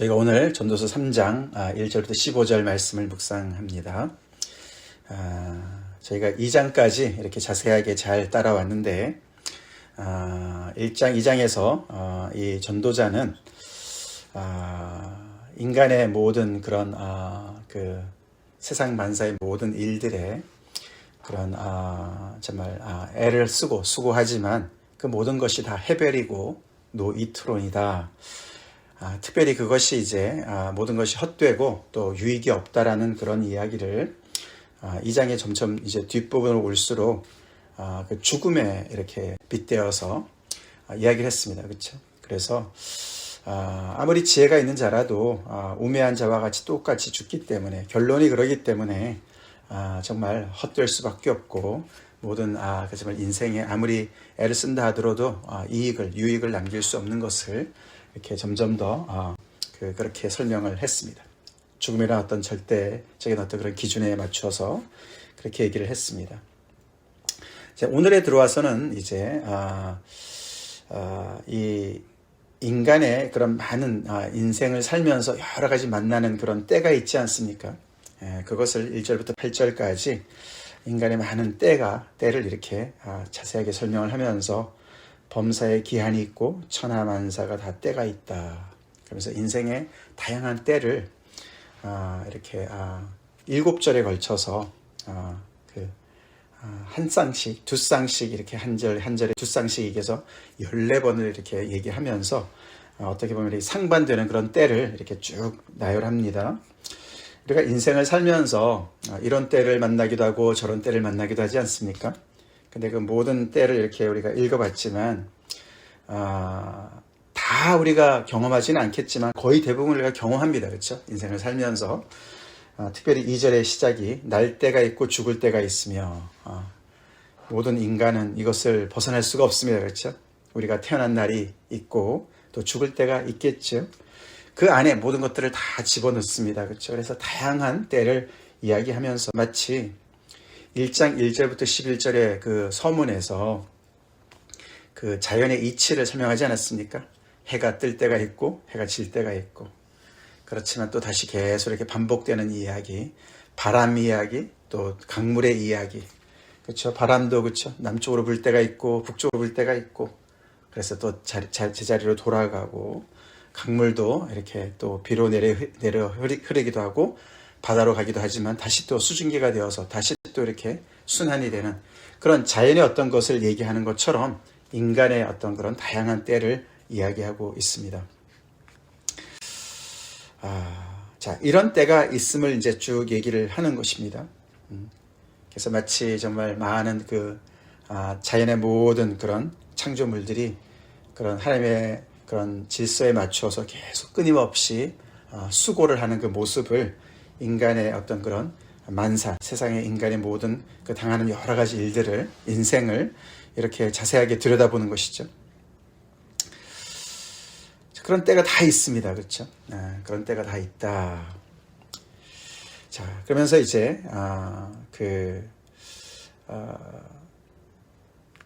저희가 오늘 전도서 3장 1절부터 15절 말씀을 묵상합니다. 아, 저희가 2장까지 이렇게 자세하게 잘 따라왔는데 1장, 아, 2장에서 어, 이 전도자는 아, 인간의 모든 그런 그 세상 만사의 모든 일들에 그런 정말 애를 쓰고 수고하지만 그 모든 것이 다 해별이고 노이트론이다. 아, 특별히 그것이 이제 아, 모든 것이 헛되고 또 유익이 없다라는 그런 이야기를 아, 이 장에 점점 이제 뒷부분으로 올수록 아, 그 죽음에 이렇게 빗대어서 아, 이야기를 했습니다. 그렇죠? 그래서 아, 아무리 지혜가 있는 자라도 아, 우매한 자와 같이 똑같이 죽기 때문에 결론이 그러기 때문에 아, 정말 헛될 수밖에 없고 모든 아, 그 정말 인생에 아무리 애를 쓴다 하더라도 아, 이익을 유익을 남길 수 없는 것을 이렇게 점점 더 어, 그, 그렇게 설명을 했습니다. 죽음이란 어떤 절대적인 어떤 그런 기준에 맞춰서 그렇게 얘기를 했습니다. 오늘에 들어와서는 이제 아, 아, 이 인간의 그런 많은 아, 인생을 살면서 여러 가지 만나는 그런 때가 있지 않습니까? 예, 그것을 1절부터 8절까지 인간의 많은 때가 때를 이렇게 아, 자세하게 설명을 하면서 범사에 기한이 있고 천하만사가 다 때가 있다. 그러면서 인생의 다양한 때를 아, 이렇게 아, 일곱 절에 걸쳐서 아, 그, 아, 한 쌍씩, 두 쌍씩 이렇게 한 절, 한 절에 두 쌍씩 얘기해서 열네 번을 이렇게 얘기하면서 아, 어떻게 보면 상반되는 그런 때를 이렇게 쭉 나열합니다. 우리가 인생을 살면서 아, 이런 때를 만나기도 하고 저런 때를 만나기도 하지 않습니까? 근데 그 모든 때를 이렇게 우리가 읽어봤지만 아, 다 우리가 경험하지는 않겠지만 거의 대부분 우리가 경험합니다. 그렇죠? 인생을 살면서 아, 특별히 2절의 시작이 날 때가 있고 죽을 때가 있으며 아, 모든 인간은 이것을 벗어날 수가 없습니다. 그렇죠? 우리가 태어난 날이 있고 또 죽을 때가 있겠죠. 그 안에 모든 것들을 다 집어넣습니다. 그렇죠? 그래서 다양한 때를 이야기하면서 마치 1장 1절부터 11절의 그 서문에서 그 자연의 이치를 설명하지 않았습니까? 해가 뜰 때가 있고 해가 질 때가 있고 그렇지만 또 다시 계속 이렇게 반복되는 이야기, 바람 이야기, 또 강물의 이야기. 그렇죠? 바람도 그렇죠. 남쪽으로 불 때가 있고 북쪽으로 불 때가 있고 그래서 또 제자리로 돌아가고 강물도 이렇게 또 비로 내려, 내려 흐르기도 하고 바다로 가기도 하지만 다시 또 수증기가 되어서 다시 또 이렇게 순환이 되는 그런 자연의 어떤 것을 얘기하는 것처럼 인간의 어떤 그런 다양한 때를 이야기하고 있습니다. 아, 자, 이런 때가 있음을 이제 쭉 얘기를 하는 것입니다. 음, 그래서 마치 정말 많은 그 아, 자연의 모든 그런 창조물들이 그런 하나님의 그런 질서에 맞추어서 계속 끊임없이 아, 수고를 하는 그 모습을 인간의 어떤 그런 만사, 세상의 인간의 모든 그 당하는 여러 가지 일들을, 인생을 이렇게 자세하게 들여다보는 것이죠. 그런 때가 다 있습니다. 그렇죠? 아, 그런 때가 다 있다. 자, 그러면서 이제, 아, 그, 아,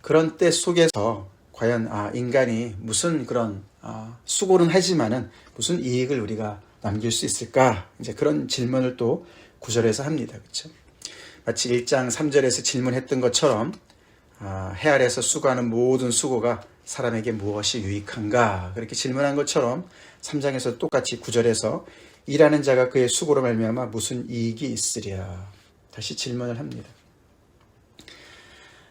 그런 때 속에서 과연, 아, 인간이 무슨 그런, 아, 수고는 하지만은 무슨 이익을 우리가 남길 수 있을까? 이제 그런 질문을 또 구절에서 합니다. 그렇죠? 마치 1장 3절에서 질문했던 것처럼 아, 해 아래서 수고하는 모든 수고가 사람에게 무엇이 유익한가? 그렇게 질문한 것처럼 3장에서 똑같이 9절에서 일하는 자가 그의 수고로 말미암아 무슨 이익이 있으랴? 다시 질문을 합니다.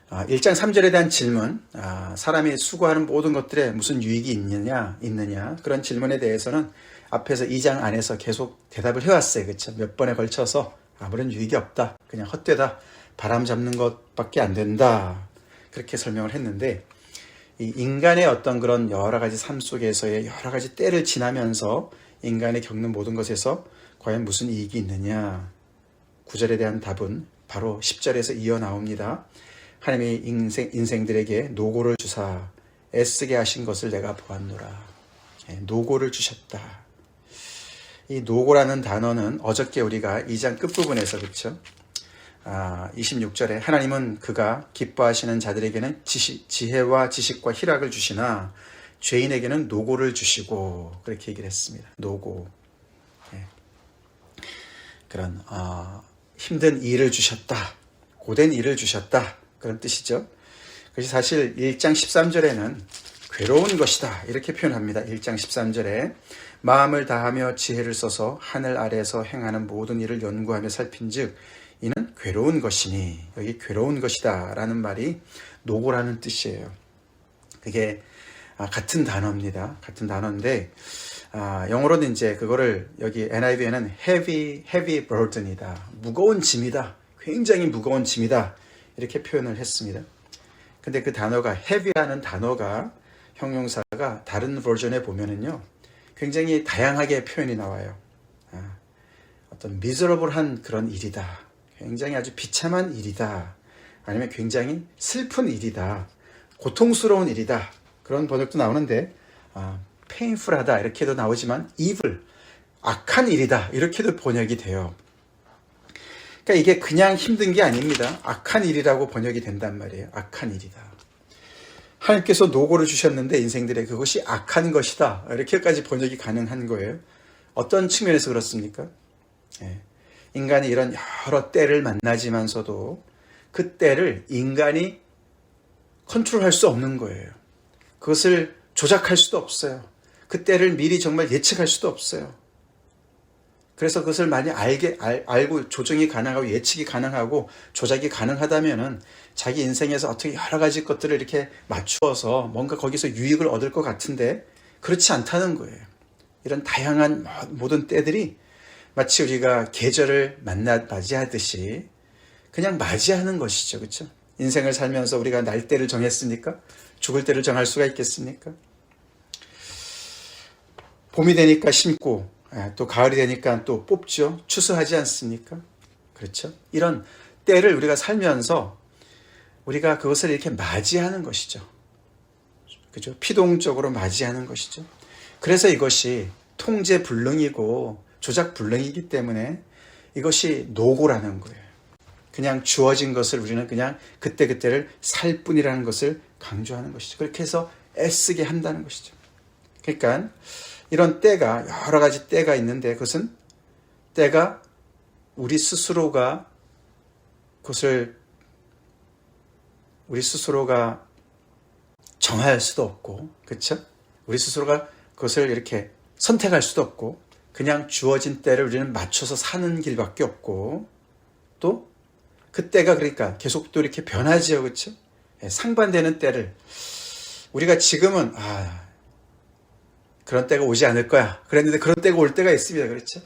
1장 아, 3절에 대한 질문, 아, 사람이 수고하는 모든 것들에 무슨 유익이 있느냐, 있느냐, 그런 질문에 대해서는 앞에서 2장 안에서 계속 대답을 해왔어요. 그렇죠? 몇 번에 걸쳐서 아무런 유익이 없다. 그냥 헛되다. 바람 잡는 것밖에 안 된다. 그렇게 설명을 했는데 이 인간의 어떤 그런 여러 가지 삶 속에서의 여러 가지 때를 지나면서 인간이 겪는 모든 것에서 과연 무슨 이익이 있느냐? 구절에 대한 답은 바로 10절에서 이어 나옵니다. 하나님이 인생, 인생들에게 노고를 주사 애쓰게 하신 것을 내가 보았노라. 예, 노고를 주셨다. 이 노고라는 단어는 어저께 우리가 2장 끝부분에서 그렇죠? 아, 26절에 하나님은 그가 기뻐하시는 자들에게는 지시, 지혜와 지식과 희락을 주시나 죄인에게는 노고를 주시고 그렇게 얘기를 했습니다. 노고. 예. 그런 아, 힘든 일을 주셨다. 고된 일을 주셨다. 그런 뜻이죠. 그래서 사실 1장 13절에는 괴로운 것이다. 이렇게 표현합니다. 1장 13절에 마음을 다하며 지혜를 써서 하늘 아래에서 행하는 모든 일을 연구하며 살핀즉 이는 괴로운 것이니 여기 괴로운 것이다 라는 말이 노고라는 뜻이에요. 그게 아, 같은 단어입니다. 같은 단어인데 아, 영어로는 이제 그거를 여기 NIV에는 heavy heavy burden이다. 무거운 짐이다. 굉장히 무거운 짐이다. 이렇게 표현을 했습니다. 근데 그 단어가 heavy라는 단어가 형용사가 다른 버전에 보면은요. 굉장히 다양하게 표현이 나와요. 아, 어떤 미저러블한 그런 일이다. 굉장히 아주 비참한 일이다. 아니면 굉장히 슬픈 일이다. 고통스러운 일이다. 그런 번역도 나오는데 아, painful하다 이렇게도 나오지만 evil 악한 일이다 이렇게도 번역이 돼요. 그러니까 이게 그냥 힘든 게 아닙니다. 악한 일이라고 번역이 된단 말이에요. 악한 일이다. 하나님께서 노고를 주셨는데 인생들의 그것이 악한 것이다. 이렇게까지 번역이 가능한 거예요. 어떤 측면에서 그렇습니까? 예. 인간이 이런 여러 때를 만나지만서도 그 때를 인간이 컨트롤할 수 없는 거예요. 그것을 조작할 수도 없어요. 그 때를 미리 정말 예측할 수도 없어요. 그래서 그것을 많이 알게 알, 알고 조정이 가능하고 예측이 가능하고 조작이 가능하다면은 자기 인생에서 어떻게 여러 가지 것들을 이렇게 맞추어서 뭔가 거기서 유익을 얻을 것 같은데 그렇지 않다는 거예요. 이런 다양한 모든 때들이 마치 우리가 계절을 만나 맞이하듯이 그냥 맞이하는 것이죠. 그렇죠? 인생을 살면서 우리가 날 때를 정했습니까? 죽을 때를 정할 수가 있겠습니까? 봄이 되니까 심고 예, 또 가을이 되니까 또 뽑죠. 추수하지 않습니까? 그렇죠? 이런 때를 우리가 살면서 우리가 그것을 이렇게 맞이하는 것이죠. 그죠? 피동적으로 맞이하는 것이죠. 그래서 이것이 통제 불능이고 조작 불능이기 때문에 이것이 노고라는 거예요. 그냥 주어진 것을 우리는 그냥 그때그때를 살 뿐이라는 것을 강조하는 것이죠. 그렇게 해서 애쓰게 한다는 것이죠. 그러니까 이런 때가 여러 가지 때가 있는데 그것은 때가 우리 스스로가 그것을 우리 스스로가 정할 수도 없고 그렇죠? 우리 스스로가 그것을 이렇게 선택할 수도 없고 그냥 주어진 때를 우리는 맞춰서 사는 길밖에 없고 또 그때가 그러니까 계속 또 이렇게 변하지요 그렇죠? 상반되는 때를 우리가 지금은 아 그런 때가 오지 않을 거야. 그랬는데 그런 때가 올 때가 있습니다. 그렇죠?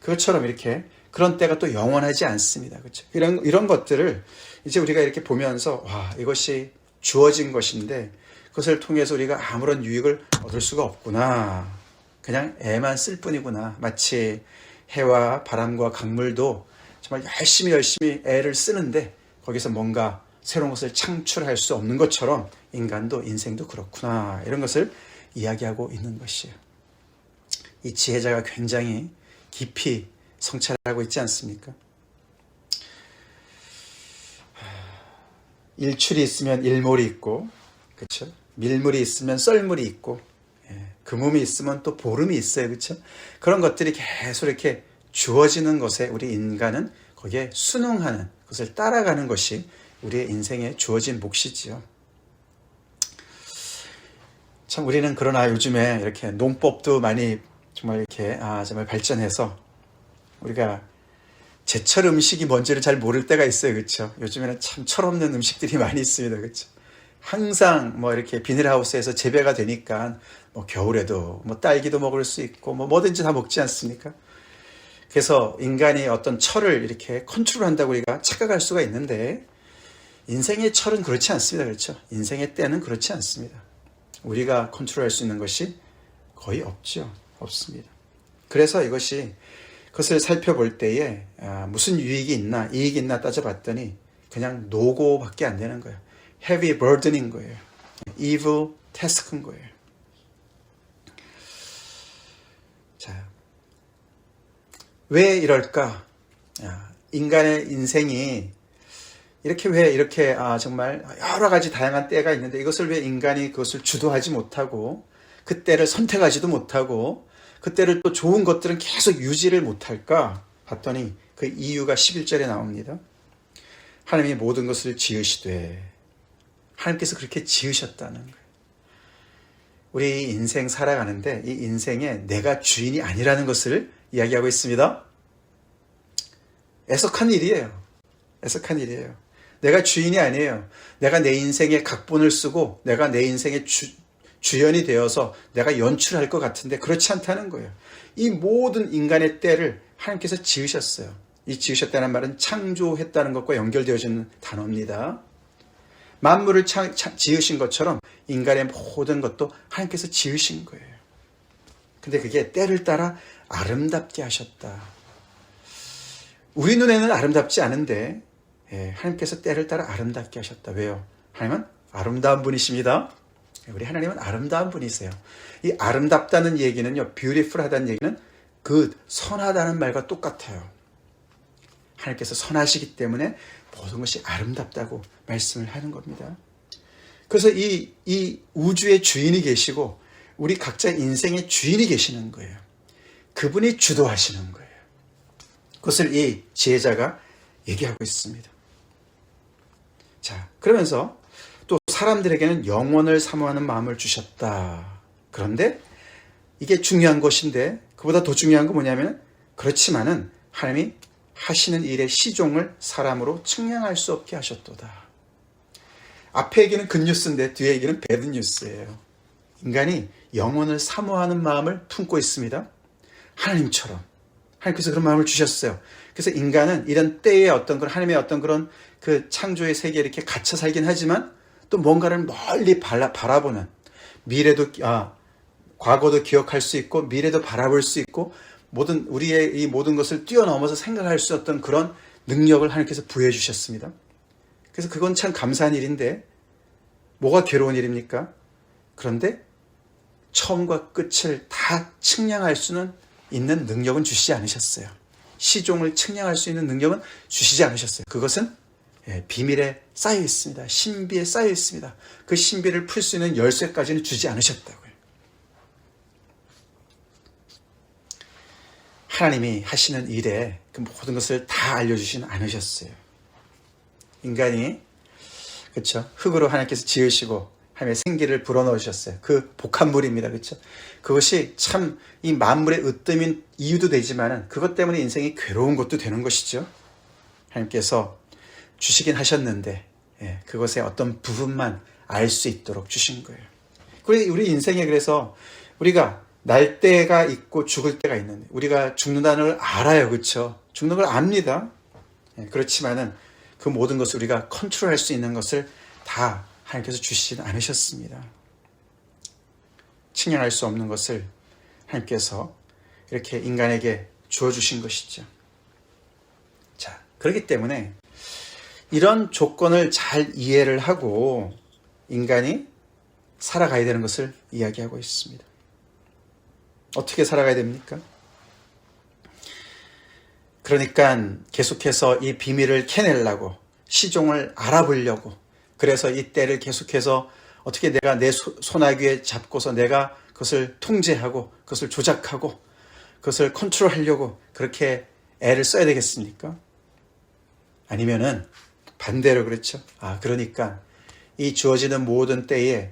그것처럼 이렇게 그런 때가 또 영원하지 않습니다. 그렇죠? 이런 이런 것들을 이제 우리가 이렇게 보면서 와, 이것이 주어진 것인데 그것을 통해서 우리가 아무런 유익을 얻을 수가 없구나. 그냥 애만 쓸 뿐이구나. 마치 해와 바람과 강물도 정말 열심히 열심히 애를 쓰는데 거기서 뭔가 새로운 것을 창출할 수 없는 것처럼 인간도 인생도 그렇구나. 이런 것을 이야기하고 있는 것이에요. 이 지혜자가 굉장히 깊이 성찰하고 있지 않습니까? 일출이 있으면 일몰이 있고, 그렇죠? 밀물이 있으면 썰물이 있고, 예, 금음이 있으면 또 보름이 있어요, 그렇죠? 그런 것들이 계속 이렇게 주어지는 것에 우리 인간은 거기에 순응하는 것을 따라가는 것이 우리의 인생에 주어진 몫이지요. 참 우리는 그러나 요즘에 이렇게 농법도 많이 정말 이렇게 아 정말 발전해서 우리가 제철 음식이 뭔지를 잘 모를 때가 있어요, 그렇죠? 요즘에는 참 철없는 음식들이 많이 있습니다, 그렇죠? 항상 뭐 이렇게 비닐하우스에서 재배가 되니까 뭐 겨울에도 뭐 딸기도 먹을 수 있고 뭐 뭐든지 다 먹지 않습니까? 그래서 인간이 어떤 철을 이렇게 컨트롤한다고 우리가 착각할 수가 있는데 인생의 철은 그렇지 않습니다, 그렇죠? 인생의 때는 그렇지 않습니다. 우리가 컨트롤할 수 있는 것이 거의 없죠. 없습니다. 그래서 이것이 그것을 살펴볼 때에 아, 무슨 유익이 있나 이익이 있나 따져봤더니 그냥 노고밖에 안 되는 거예요. heavy burden인 거예요. evil task인 거예요. 자, 왜 이럴까? 인간의 인생이 이렇게 왜 이렇게 아, 정말 여러 가지 다양한 때가 있는데 이것을 왜 인간이 그것을 주도하지 못하고 그 때를 선택하지도 못하고 그 때를 또 좋은 것들은 계속 유지를 못할까 봤더니 그 이유가 11절에 나옵니다. 하나님이 모든 것을 지으시되 하나님께서 그렇게 지으셨다는 거예요. 우리 인생 살아가는데 이 인생에 내가 주인이 아니라는 것을 이야기하고 있습니다. 애석한 일이에요. 애석한 일이에요. 내가 주인이 아니에요. 내가 내 인생의 각본을 쓰고 내가 내 인생의 주, 주연이 되어서 내가 연출할 것 같은데 그렇지 않다는 거예요. 이 모든 인간의 때를 하나님께서 지으셨어요. 이 지으셨다는 말은 창조했다는 것과 연결되어지는 단어입니다. 만물을 차, 차, 지으신 것처럼 인간의 모든 것도 하나님께서 지으신 거예요. 근데 그게 때를 따라 아름답게 하셨다. 우리 눈에는 아름답지 않은데 예, 하나님께서 때를 따라 아름답게 하셨다. 왜요? 하나님은 아름다운 분이십니다. 우리 하나님은 아름다운 분이세요. 이 아름답다는 얘기는요, beautiful하다는 얘기는 그 선하다는 말과 똑같아요. 하나님께서 선하시기 때문에 모든 것이 아름답다고 말씀을 하는 겁니다. 그래서 이, 이 우주의 주인이 계시고 우리 각자 인생의 주인이 계시는 거예요. 그분이 주도하시는 거예요. 그것을 이 지혜자가 얘기하고 있습니다. 자, 그러면서 또 사람들에게는 영원을 사모하는 마음을 주셨다. 그런데 이게 중요한 것인데 그보다 더 중요한 건 뭐냐면 그렇지만은 하나님이 하시는 일의 시종을 사람으로 측량할 수 없게 하셨도다. 앞에 얘기는 굿뉴스인데 뒤에 얘기는 배드뉴스예요. 인간이 영혼을 사모하는 마음을 품고 있습니다. 하나님처럼. 하나님께서 그런 마음을 주셨어요. 그래서 인간은 이런 때의 어떤 그런 하나님의 어떤 그런 그 창조의 세계에 이렇게 갇혀 살긴 하지만 또 뭔가를 멀리 바라, 바라보는 미래도 아 과거도 기억할 수 있고 미래도 바라볼 수 있고 모든 우리의 이 모든 것을 뛰어넘어서 생각할 수 있었던 그런 능력을 하나님께서 부여해 주셨습니다. 그래서 그건 참 감사한 일인데 뭐가 괴로운 일입니까? 그런데 처음과 끝을 다 측량할 수는 있는 능력은 주시지 않으셨어요. 시종을 측량할 수 있는 능력은 주시지 않으셨어요. 그것은 예, 비밀에 쌓여 있습니다. 신비에 쌓여 있습니다. 그 신비를 풀 수 있는 열쇠까지는 주지 않으셨다고요. 하나님이 하시는 일에 그 모든 것을 다 알려주진 않으셨어요. 인간이 그렇죠 흙으로 하나님께서 지으시고 하나님의 생기를 불어넣으셨어요. 그 복합물입니다. 그렇죠? 그것이 참 이 만물의 으뜸인 이유도 되지만은 그것 때문에 인생이 괴로운 것도 되는 것이죠. 하나님께서 주시긴 하셨는데 예, 그것의 어떤 부분만 알 수 있도록 주신 거예요. 그래 우리 인생에 그래서 우리가 날 때가 있고 죽을 때가 있는데 우리가 죽는다는 걸 알아요, 그렇죠? 죽는 걸 압니다. 예, 그렇지만은 그 모든 것을 우리가 컨트롤할 수 있는 것을 다 하나님께서 주시지는 않으셨습니다. 측량할 수 없는 것을 하나님께서 이렇게 인간에게 주어주신 것이죠. 자, 그렇기 때문에 이런 조건을 잘 이해를 하고 인간이 살아가야 되는 것을 이야기하고 있습니다. 어떻게 살아가야 됩니까? 그러니까 계속해서 이 비밀을 캐내려고 시종을 알아보려고 그래서 이 때를 계속해서 어떻게 내가 내 손아귀에 잡고서 내가 그것을 통제하고 그것을 조작하고 그것을 컨트롤하려고 그렇게 애를 써야 되겠습니까? 아니면은 반대로 그렇죠. 아, 그러니까 이 주어지는 모든 때에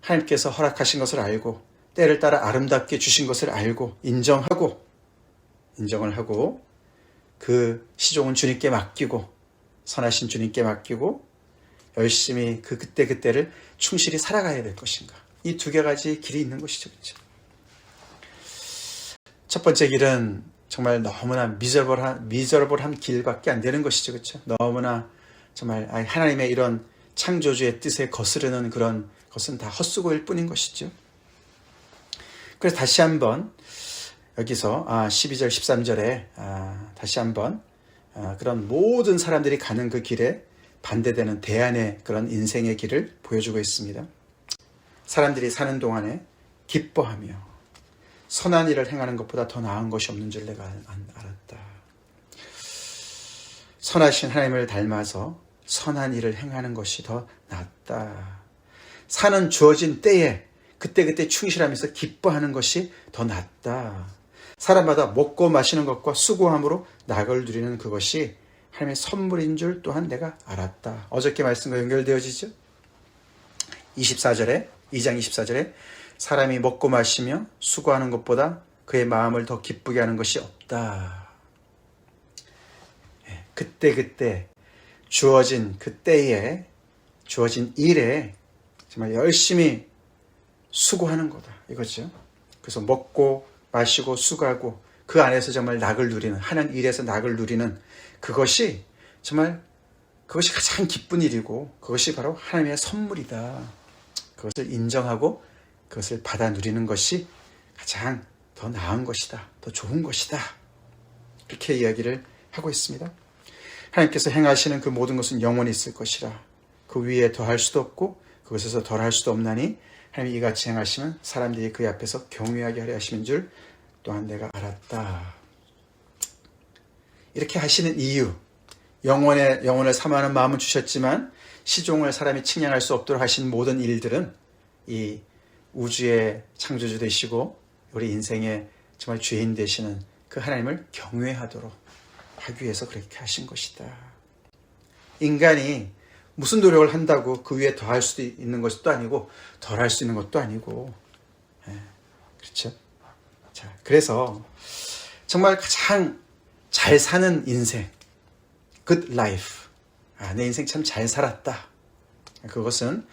하나님께서 허락하신 것을 알고 때를 따라 아름답게 주신 것을 알고 인정하고 인정을 하고 그 시종은 주님께 맡기고 선하신 주님께 맡기고 열심히 그 그때 그때를 충실히 살아가야 될 것인가? 이 두 가지 길이 있는 것이죠, 그렇죠? 첫 번째 길은 정말 너무나 미저블한 미저블한 길밖에 안 되는 것이죠, 그렇죠? 너무나 정말 하나님의 이런 창조주의 뜻에 거스르는 그런 것은 다 헛수고일 뿐인 것이죠. 그래서 다시 한번 여기서 12절, 13절에 다시 한번 아, 그런 모든 사람들이 가는 그 길에 반대되는 대안의 그런 인생의 길을 보여주고 있습니다. 사람들이 사는 동안에 기뻐하며 선한 일을 행하는 것보다 더 나은 것이 없는 줄 내가 알았다. 선하신 하나님을 닮아서 선한 일을 행하는 것이 더 낫다. 사는 주어진 때에 그때그때 충실하면서 기뻐하는 것이 더 낫다. 사람마다 먹고 마시는 것과 수고함으로 낙을 누리는 그것이 하나님의 선물인 줄 또한 내가 알았다. 어저께 말씀과 연결되어지죠? 24절에 2장 24절에 사람이 먹고 마시며 수고하는 것보다 그의 마음을 더 기쁘게 하는 것이 없다. 예, 그때 그때 주어진 그 때에 주어진 일에 정말 열심히 수고하는 거다 이거죠. 그래서 먹고 마시고 수고하고 그 안에서 정말 낙을 누리는 하는 일에서 낙을 누리는 그것이 정말 그것이 가장 기쁜 일이고 그것이 바로 하나님의 선물이다. 그것을 인정하고 그것을 받아 누리는 것이 가장 더 나은 것이다. 더 좋은 것이다. 이렇게 이야기를 하고 있습니다. 하나님께서 행하시는 그 모든 것은 영원히 있을 것이라. 그 위에 더할 수도 없고 그것에서 덜할 수도 없나니 하나님이 이같이 행하시면 사람들이 그 앞에서 경외하게 하려 하시는 줄 또한 내가 알았다. 이렇게 하시는 이유, 영원의 영혼을 사모하는 마음은 주셨지만 시종을 사람이 측량할 수 없도록 하신 모든 일들은 이 우주의 창조주 되시고 우리 인생의 정말 주인 되시는 그 하나님을 경외하도록 하기 위해서 그렇게 하신 것이다. 인간이 무슨 노력을 한다고 그 위에 더할 수도 있는 것도 아니고 덜 할 수 있는 것도 아니고 예, 그렇죠? 자, 그래서 정말 가장 잘 사는 인생, good life. 아, 내 인생 참 잘 살았다. 그것은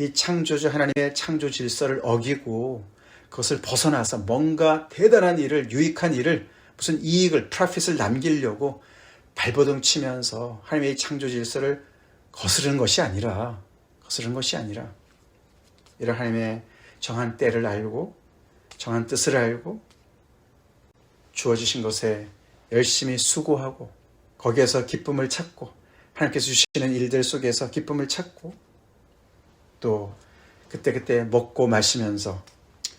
이 창조주 하나님의 창조 질서를 어기고 그것을 벗어나서 뭔가 대단한 일을, 유익한 일을, 무슨 이익을, 프라핏을 남기려고 발버둥 치면서 하나님의 창조 질서를 거스르는 것이 아니라, 거스르는 것이 아니라, 이런 하나님의 정한 때를 알고, 정한 뜻을 알고, 주어지신 것에 열심히 수고하고, 거기에서 기쁨을 찾고, 하나님께서 주시는 일들 속에서 기쁨을 찾고, 또 그때그때 먹고 마시면서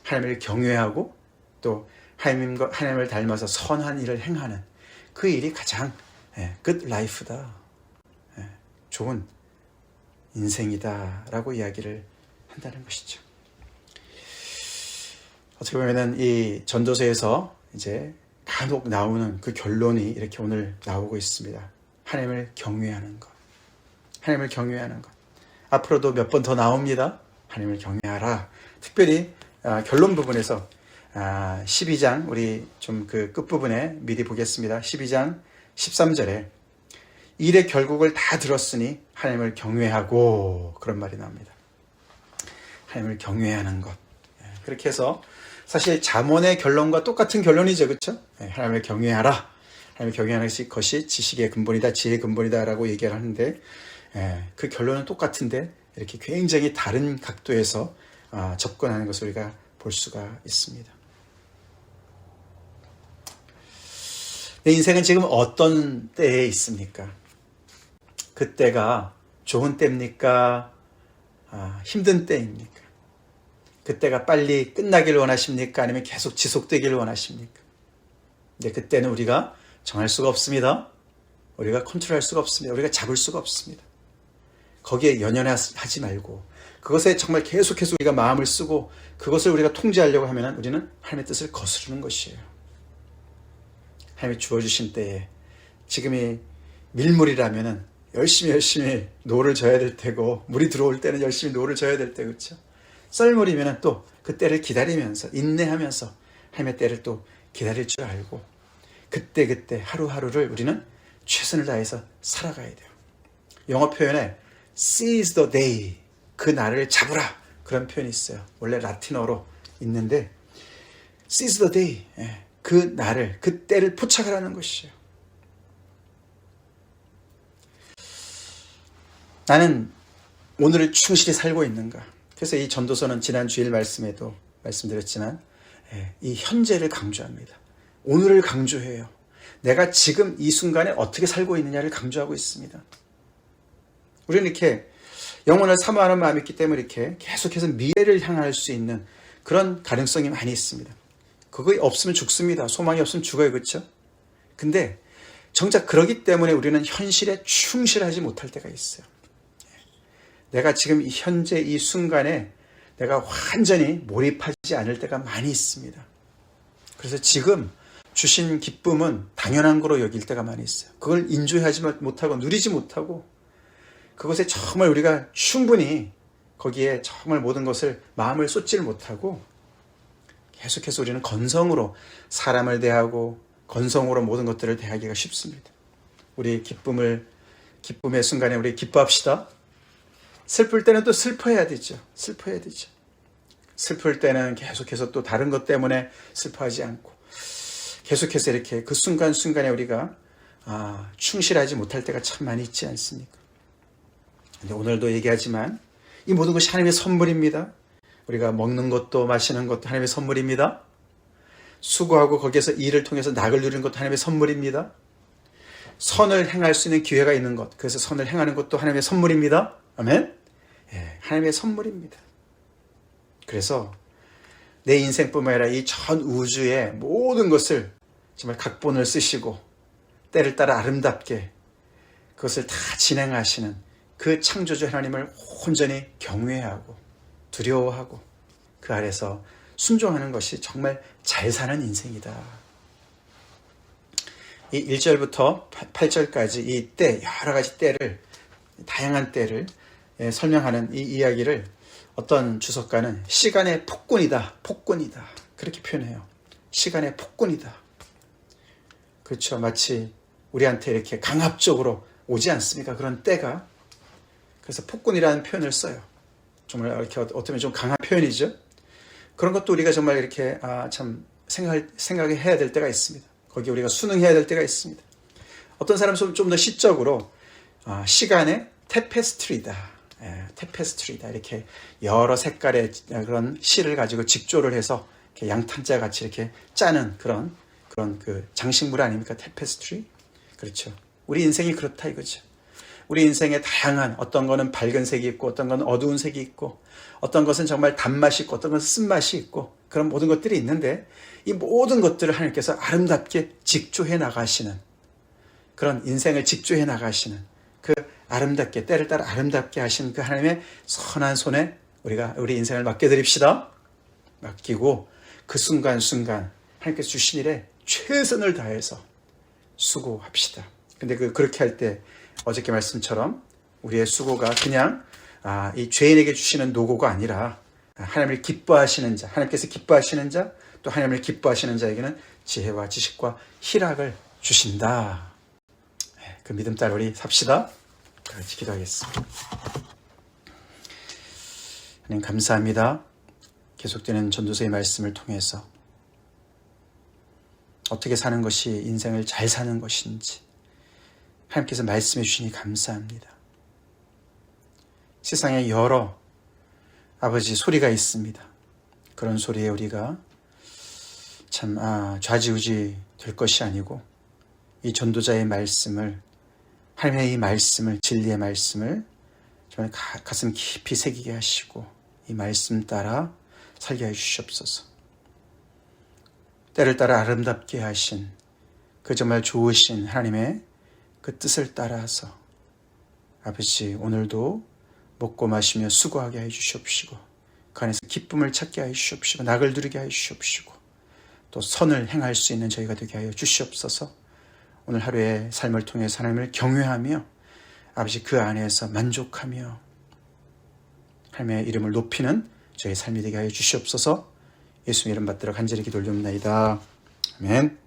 하나님을 경외하고 또 하나님과 하나님을 닮아서 선한 일을 행하는 그 일이 가장 예, good life다. 예, 좋은 인생이다라고 이야기를 한다는 것이죠. 어떻게 보면은 이 전도서에서 이제 간혹 나오는 그 결론이 이렇게 오늘 나오고 있습니다. 하나님을 경외하는 것. 하나님을 경외하는 것. 앞으로도 몇 번 더 나옵니다. 하나님을 경외하라. 특별히 아, 결론 부분에서 아, 12장 우리 좀 그 끝부분에 미리 보겠습니다. 12장 13절에 일의 결국을 다 들었으니 하나님을 경외하고 그런 말이 나옵니다. 하나님을 경외하는 것. 예, 그렇게 해서 사실 잠언의 결론과 똑같은 결론이죠. 그렇죠? 하나님을 경외하라. 하나님을 경외하는 것이 지식의 근본이다. 지혜의 근본이다라고 얘기를 하는데 예, 그 결론은 똑같은데 이렇게 굉장히 다른 각도에서 아, 접근하는 것을 우리가 볼 수가 있습니다. 내 인생은 지금 어떤 때에 있습니까? 그때가 좋은 때입니까? 아, 힘든 때입니까? 그때가 빨리 끝나길 원하십니까? 아니면 계속 지속되길 원하십니까? 근데 그때는 우리가 정할 수가 없습니다. 우리가 컨트롤할 수가 없습니다. 우리가 잡을 수가 없습니다. 거기에 연연하지 말고 그것에 정말 계속해서 우리가 마음을 쓰고 그것을 우리가 통제하려고 하면 우리는 하나님의 뜻을 거스르는 것이에요. 하나님이 주어주신 때에 지금이 밀물이라면 열심히 열심히 노를 져야 될 때고 물이 들어올 때는 열심히 노를 져야 될 때 그렇죠. 썰물이면 또그 때를 기다리면서 인내하면서 하나님의 때를 또 기다릴 줄 알고 그때 그때 하루하루를 우리는 최선을 다해서 살아가야 돼요. 영어 표현에 seize the day 그 날을 잡으라 그런 표현이 있어요. 원래 라틴어로 있는데 seize the day 예, 그 날을 그 때를 포착하라는 것이에요. 나는 오늘을 충실히 살고 있는가? 그래서 이 전도서는 지난 주일 말씀에도 말씀드렸지만 예, 이 현재를 강조합니다. 오늘을 강조해요. 내가 지금 이 순간에 어떻게 살고 있느냐를 강조하고 있습니다. 우리는 이렇게 영혼을 사모하는 마음이 있기 때문에 이렇게 계속해서 미래를 향할 수 있는 그런 가능성이 많이 있습니다. 그거 없으면 죽습니다. 소망이 없으면 죽어요. 그렇죠? 근데 정작 그러기 때문에 우리는 현실에 충실하지 못할 때가 있어요. 내가 지금 이 현재 이 순간에 내가 완전히 몰입하지 않을 때가 많이 있습니다. 그래서 지금 주신 기쁨은 당연한 거로 여길 때가 많이 있어요. 그걸 인조하지 못하고 누리지 못하고 그것에 정말 우리가 충분히 거기에 정말 모든 것을 마음을 쏟지를 못하고 계속해서 우리는 건성으로 사람을 대하고 건성으로 모든 것들을 대하기가 쉽습니다. 우리 기쁨을 기쁨의 순간에 우리 기뻐합시다. 슬플 때는 또 슬퍼해야 되죠. 슬퍼해야 되죠. 슬플 때는 계속해서 또 다른 것 때문에 슬퍼하지 않고 계속해서 이렇게 그 순간순간에 우리가 아, 충실하지 못할 때가 참 많이 있지 않습니까? 근데 오늘도 얘기하지만 이 모든 것이 하나님의 선물입니다. 우리가 먹는 것도 마시는 것도 하나님의 선물입니다. 수고하고 거기에서 일을 통해서 낙을 누리는 것도 하나님의 선물입니다. 선을 행할 수 있는 기회가 있는 것, 그래서 선을 행하는 것도 하나님의 선물입니다. 아멘? 예, 하나님의 선물입니다. 그래서 내 인생뿐만 아니라 이 전 우주의 모든 것을 정말 각본을 쓰시고 때를 따라 아름답게 그것을 다 진행하시는 그 창조주 하나님을 온전히 경외하고 두려워하고 그 아래서 순종하는 것이 정말 잘 사는 인생이다. 이 1절부터 8절까지 이 때, 여러 가지 때를, 다양한 때를 예, 설명하는 이 이야기를 어떤 주석가는 시간의 폭군이다, 폭군이다. 그렇게 표현해요. 시간의 폭군이다. 그렇죠. 마치 우리한테 이렇게 강압적으로 오지 않습니까? 그런 때가. 그래서 폭군이라는 표현을 써요. 정말 이렇게 어쩌면 좀 강한 표현이죠. 그런 것도 우리가 정말 이렇게 아, 참 생각, 생각해야 될 때가 있습니다. 거기 우리가 수능해야 될 때가 있습니다. 어떤 사람은 좀 더 시적으로 아, 시간의 테페스트리다. 예, 테페스트리다. 이렇게 여러 색깔의 그런 실을 가지고 직조를 해서 양탄자 같이 이렇게 짜는 그런 그런 그 장식물 아닙니까? 테페스트리. 그렇죠. 우리 인생이 그렇다 이거죠. 우리 인생에 다양한 어떤 거는 밝은 색이 있고 어떤 거는 어두운 색이 있고 어떤 것은 정말 단맛이 있고 어떤 것은 쓴맛이 있고 그런 모든 것들이 있는데 이 모든 것들을 하나님께서 아름답게 직조해 나가시는 그런 인생을 직조해 나가시는 그 아름답게 때를 따라 아름답게 하신 그 하나님의 선한 손에 우리가 우리 인생을 맡겨 드립시다. 맡기고 그 순간순간 하나님께서 주신 일에 최선을 다해서 수고합시다. 근데 그 그렇게 할때 어저께 말씀처럼 우리의 수고가 그냥 아, 이 죄인에게 주시는 노고가 아니라 하나님을 기뻐하시는 자, 하나님께서 기뻐하시는 자, 또 하나님을 기뻐하시는 자에게는 지혜와 지식과 희락을 주신다. 그 믿음 따라 우리 삽시다. 다 같이 기도하겠습니다. 하나님 감사합니다. 계속되는 전도서의 말씀을 통해서 어떻게 사는 것이 인생을 잘 사는 것인지 하나님께서 말씀해 주시니 감사합니다. 세상에 여러 아버지 소리가 있습니다. 그런 소리에 우리가 참 아, 좌지우지 될 것이 아니고 이 전도자의 말씀을 하나님의 이 말씀을 진리의 말씀을 정말 가슴 깊이 새기게 하시고 이 말씀 따라 살게 해 주시옵소서. 때를 따라 아름답게 하신 그 정말 좋으신 하나님의 그 뜻을 따라서 아버지 오늘도 먹고 마시며 수고하게 해 주시옵시고 그 안에서 기쁨을 찾게 하여 주시옵시고 낙을 누리게 하여 주시옵시고 또 선을 행할 수 있는 저희가 되게 하여 주시옵소서. 오늘 하루의 삶을 통해 하나님을 경외하며 아버지 그 안에서 만족하며 하나님의 이름을 높이는 저희 삶이 되게 하여 주시옵소서. 예수님 이름 받들어 간절히 기도 올리옵나이다. 아멘